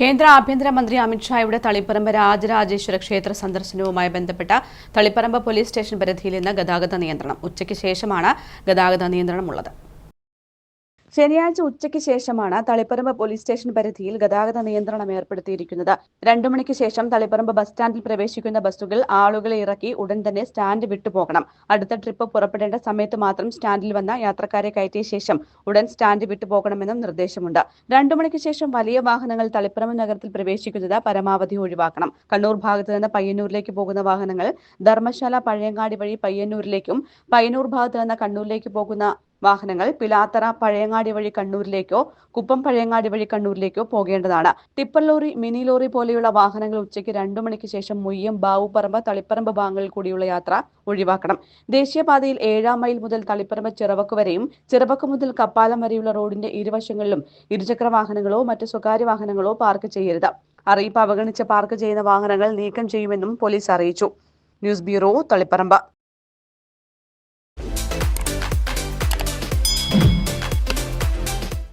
കേന്ദ്ര ആഭ്യന്തരമന്ത്രി അമിത്ഷായുടെ തളിപ്പറമ്പ് രാജരാജേശ്വര ക്ഷേത്ര സന്ദർശനവുമായി ബന്ധപ്പെട്ട തളിപ്പറമ്പ് പോലീസ് സ്റ്റേഷൻ പരിധിയിൽ ഇന്ന് ഗതാഗത നിയന്ത്രണം. ഉച്ചയ്ക്ക് ശേഷമാണ് ഗതാഗത നിയന്ത്രണമുള്ളത്. ശനിയാഴ്ച ഉച്ചയ്ക്ക് ശേഷമാണ് തളിപ്പറമ്പ് പോലീസ് സ്റ്റേഷൻ പരിധിയിൽ ഗതാഗത നിയന്ത്രണം ഏർപ്പെടുത്തിയിരിക്കുന്നത്. രണ്ടു മണിക്ക് ശേഷം തളിപ്പറമ്പ് ബസ് സ്റ്റാൻഡിൽ പ്രവേശിക്കുന്ന ബസ്സുകൾ ആളുകളെ ഇറക്കി ഉടൻ തന്നെ സ്റ്റാൻഡ് വിട്ടുപോകണം അടുത്ത ട്രിപ്പ് പുറപ്പെടേണ്ട സമയത്ത് മാത്രം സ്റ്റാൻഡിൽ വന്ന യാത്രക്കാരെ കയറ്റിയ ശേഷം ഉടൻ സ്റ്റാൻഡ് വിട്ടുപോകണമെന്നും നിർദ്ദേശമുണ്ട്. രണ്ടു മണിക്ക് ശേഷം വലിയ വാഹനങ്ങൾ തളിപ്പറമ്പ് നഗരത്തിൽ പ്രവേശിക്കുന്നത് പരമാവധി ഒഴിവാക്കണം. കണ്ണൂർ ഭാഗത്ത് നിന്ന് പയ്യന്നൂരിലേക്ക് പോകുന്ന വാഹനങ്ങൾ ധർമ്മശാല പഴയങ്ങാടി വഴി പയ്യന്നൂരിലേക്കും പയ്യന്നൂർ ഭാഗത്ത് നിന്ന് കണ്ണൂരിലേക്ക് പോകുന്ന വാഹനങ്ങൾ പിലാത്തറ പഴയങ്ങാടി വഴി കണ്ണൂരിലേക്കോ കുപ്പം പഴയങ്ങാടി വഴി കണ്ണൂരിലേക്കോ പോകേണ്ടതാണ്. ടിപ്പർ ലോറി മിനി ലോറി പോലെയുള്ള വാഹനങ്ങൾ ഉച്ചയ്ക്ക് രണ്ടു മണിക്ക് ശേഷം മുയ്യം ബാവുപറമ്പ് തളിപ്പറമ്പ് ഭാഗങ്ങളിൽ കൂടിയുള്ള യാത്ര ഒഴിവാക്കണം. ദേശീയപാതയിൽ ഏഴാം മൈൽ മുതൽ തളിപ്പറമ്പ് ചിറവക്ക് വരെയും ചിറവക്ക് മുതൽ കപ്പാലം വരെയുള്ള റോഡിന്റെ ഇരുവശങ്ങളിലും ഇരുചക്ര വാഹനങ്ങളോ മറ്റ് സ്വകാര്യ വാഹനങ്ങളോ പാർക്ക് ചെയ്യരുത്. അറിയിപ്പ് അവഗണിച്ച് പാർക്ക് ചെയ്യുന്ന വാഹനങ്ങൾ നീക്കം ചെയ്യുമെന്നും പോലീസ് അറിയിച്ചു. News bureau Taliparamba.